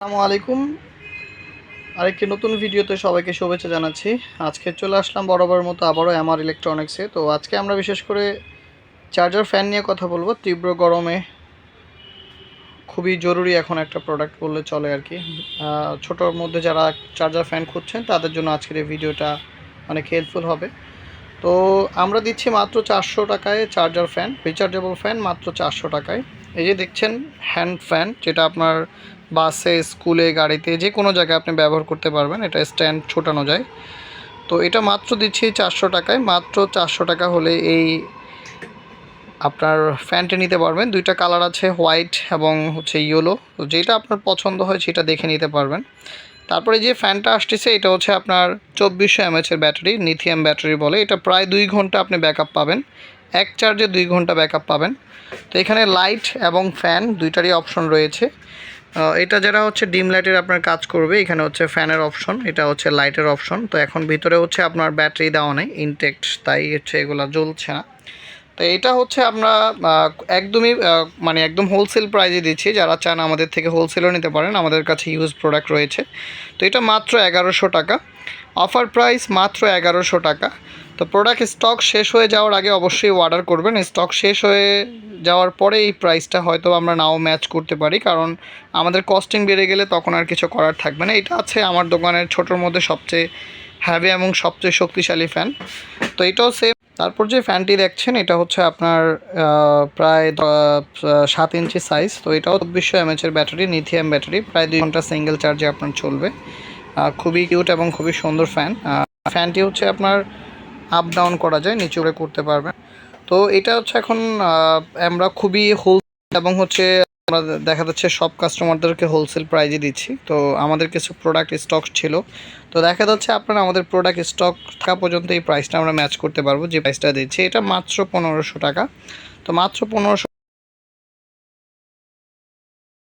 আসসালামু আলাইকুম। আরেকটি নতুন ভিডিওতে সবাইকে শুভেচ্ছা জানাচ্ছি। আজকে চলে আসলাম বরাবর মতো আবারও এমআর ইলেকট্রনিক্সে তো আজকে আমরা বিশেষ করে চার্জার ফ্যান নিয়ে কথা বলব। তীব্র গরমে খুবই জরুরি এখন একটা প্রোডাক্ট বললে চলে আর কি। ছোটোর মধ্যে যারা চার্জার ফ্যান খুঁজছেন, তাদের জন্য আজকের এই ভিডিওটা অনেক হেল্পফুল হবে। তো আমরা দিচ্ছি মাত্র চারশো টাকায় চার্জার ফ্যান রিচার্জেবল ফ্যান মাত্র চারশো টাকায়। এই যে দেখছেন হ্যান্ড ফ্যান যেটা আপনার বাসে, স্কুলে, গাড়িতে যে কোনো জায়গায় আপনি ব্যবহার করতে পারবেন, এটা স্ট্যান্ড ছোটানো যায়। তো এটা মাত্র দিচ্ছি চারশো টাকায়, মাত্র চারশো টাকা হলে এই আপনার ফ্যানটি নিতে পারবেন। দুইটা কালার আছে হোয়াইট এবং হচ্ছে ইয়েলো তো যেটা আপনার পছন্দ হয় সেটা দেখে নিতে পারবেন। তারপরে যে ফ্যানটা আসতেছে, এটা হচ্ছে আপনার চব্বিশশো এমএচের ব্যাটারি লিথিয়াম ব্যাটারি বলে। এটা প্রায় দুই ঘণ্টা আপনি ব্যাকআপ পাবেন। এক চার্জে দুই ঘণ্টা ব্যাকআপ পাবেন। তো এখানে লাইট এবং ফ্যান দুইটারই অপশন রয়েছে। এটা যারা হচ্ছে ডিম লাইটের আপনার কাজ করবে, এখানে হচ্ছে ফ্যানের অপশন এটা হচ্ছে লাইটের অপশন তো এখন ভিতরে হচ্ছে আপনার ব্যাটারি দেওয়া নেই ইনটেক্ট তাই হচ্ছে এগুলো জ্বলছে না। তো এটা হচ্ছে আমরা একদমই মানে একদম হোলসেল প্রাইজে দিচ্ছি। যারা চান আমাদের থেকে হোলসেলও নিতে পারেন। আমাদের কাছে ইউজ প্রোডাক্ট রয়েছে। তো এটা মাত্র এগারোশো টাকা। অফার প্রাইস মাত্র এগারোশো টাকা। তো প্রোডাক্ট স্টক শেষ হয়ে যাওয়ার আগে অবশ্যই অর্ডার করবেন। স্টক শেষ হয়ে যাওয়ার পরে এই প্রাইসটা হয়তো আমরা নাও ম্যাচ করতে পারি। কারণ আমাদের কস্টিং বেড়ে গেলে তখন আর কিছু করার থাকবে না। এটা আছে আমার দোকানের ছোটোর মধ্যে সবচেয়ে হ্যাভি এবং সবচেয়ে শক্তিশালী ফ্যান তো এটাও সেম তারপর যে ফ্যানটি দেখছেন, এটা হচ্ছে আপনার প্রায় সাত ইঞ্চি সাইজ তো এটাও চব্বিশশো এমএচের ব্যাটারি নিথিয়াম ব্যাটারি প্রায় দুই ঘণ্টা সিঙ্গেল চার্জে আপনার চলবে। খুবই কিউট এবং খুবই সুন্দর ফ্যান ফ্যানটি হচ্ছে আপনার আপ ডাউন করা যায়, নিচে করে করতে পারবেন। তো এটা হচ্ছে এখন আমরা খুবই হোল এবং হচ্ছে আমরা দেখা যাচ্ছে সব কাস্টমারদেরকে হোলসেল প্রাইজে দিচ্ছি। তো আমাদের কিছু প্রোডাক্ট স্টক ছিল। তো দেখা যাচ্ছে আপনারা আমাদের প্রোডাক্ট স্টক থাকা পর্যন্ত এই প্রাইসটা আমরা ম্যাচ করতে পারব, যে প্রাইসটা দিচ্ছি। এটা মাত্র পনেরোশো টাকা। তো মাত্র পনেরোশো